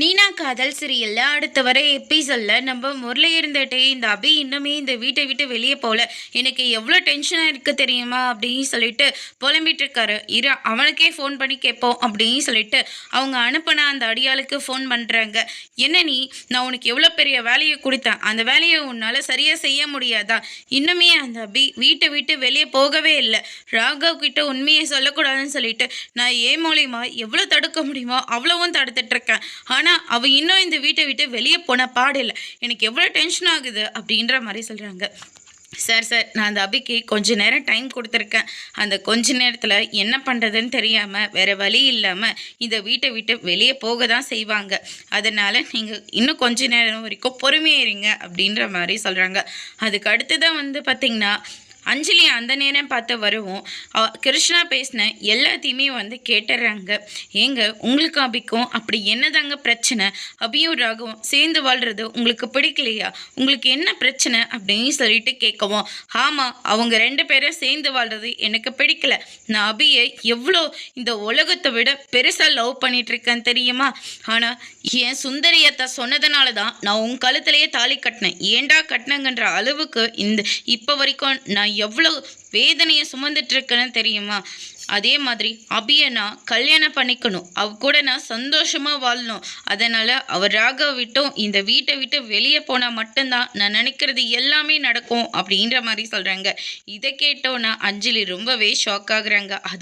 நீனா காதல் சீரியல்ல அடுத்த வர எபிசோட்ல நம்ம முறையில் இருந்துட்டே இந்த அபி இன்னுமே இந்த வீட்டை விட்டு வெளியே போகல. எனக்கு எவ்வளோ டென்ஷனாக இருக்கு தெரியுமா அப்படின்னு சொல்லிட்டு புலம்பிட்டு இருக்காரு. இரு அவனுக்கே ஃபோன் பண்ணி கேட்போம் அப்படின்னு சொல்லிட்டு அவங்க அனுப்பின அந்த அடியாளுக்கு ஃபோன் பண்ணுறாங்க என்ன நீ நான் உனக்கு எவ்வளோ பெரிய வேலையை கொடுத்தேன். அந்த வேலையை உன்னால் சரியாக செய்ய முடியாதா? இன்னுமே அந்த அபி வீட்டை விட்டு வெளியே போகவே இல்லை. ராகவ் கிட்ட உண்மையை சொல்லக்கூடாதுன்னு சொல்லிட்டு நான் ஏன் மூலியமாக எவ்வளோ தடுக்க முடியுமோ அவ்வளவும் தடுத்துட்ருக்கேன் ஆனால் ஆனால் அவள் இன்னும் இந்த வீட்டை விட்டு வெளியே போன பாடில்லை எனக்கு எவ்வளோ டென்ஷன் ஆகுது அப்படின்ற மாதிரி சொல்கிறாங்க சார் சார் நான் அந்த அபிக்கு கொஞ்ச நேரம் டைம் கொடுத்துருக்கேன். அந்த கொஞ்ச நேரத்தில் என்ன பண்ணுறதுன்னு தெரியாமல் வேறு வழி இல்லாமல் இந்த வீட்டை விட்டு வெளியே போக தான் செய்வாங்க. அதனால் நீங்கள் இன்னும் கொஞ்ச நேரம் வரைக்கும் பொறுமையாக இருங்க அப்படின்ற மாதிரி சொல்கிறாங்க அதுக்கு அடுத்து தான் வந்து பார்த்திங்கன்னா அஞ்சலி அந்த நேரம் பார்த்து வருவோம். கிருஷ்ணா பேசின எல்லாத்தையுமே வந்து கேட்டுறாங்க. ஏங்க உங்களுக்கு அபிக்கும் அப்படி என்னதாங்க பிரச்சனை? அபியும் ராகவும் சேர்ந்து வாழ்றது உங்களுக்கு பிடிக்கலையா? உங்களுக்கு என்ன பிரச்சனை அப்படின்னு சொல்லிட்டு கேட்கவும். ஆமாம் அவங்க ரெண்டு பேரும் சேர்ந்து வாழ்றது எனக்கு பிடிக்கல. நான் அபியை எவ்வளோ இந்த உலகத்தை விட பெருசாக லவ் பண்ணிட்டு இருக்கேன் தெரியுமா? ஆனால் என் சுந்தரியத்தை சொன்னதுனால தான் நான் உன் கழுத்துலேயே தாலி கட்டினேன். ஏண்டா கட்டினங்கன்ற அளவுக்கு இந்த இப்போ வரைக்கும் நான் எவ்வளோ வேதனையை சுமந்துட்டு இருக்கேன்னு தெரியுமா? அதே மாதிரி அபியை நான் கல்யாணம் பண்ணிக்கணும். அவ கூட நான் சந்தோஷமாக வாழணும். அதனால் அவராக விட்டும் இந்த வீட்டை விட்டு வெளியே போனால் மட்டும்தான் நான் நினைக்கிறது எல்லாமே நடக்கும் அப்படின்ற மாதிரி சொல்கிறாங்க இதை கேட்டோன்னா அஞ்சலி ரொம்பவே ஷாக் ஆகுறாங்க. அதோ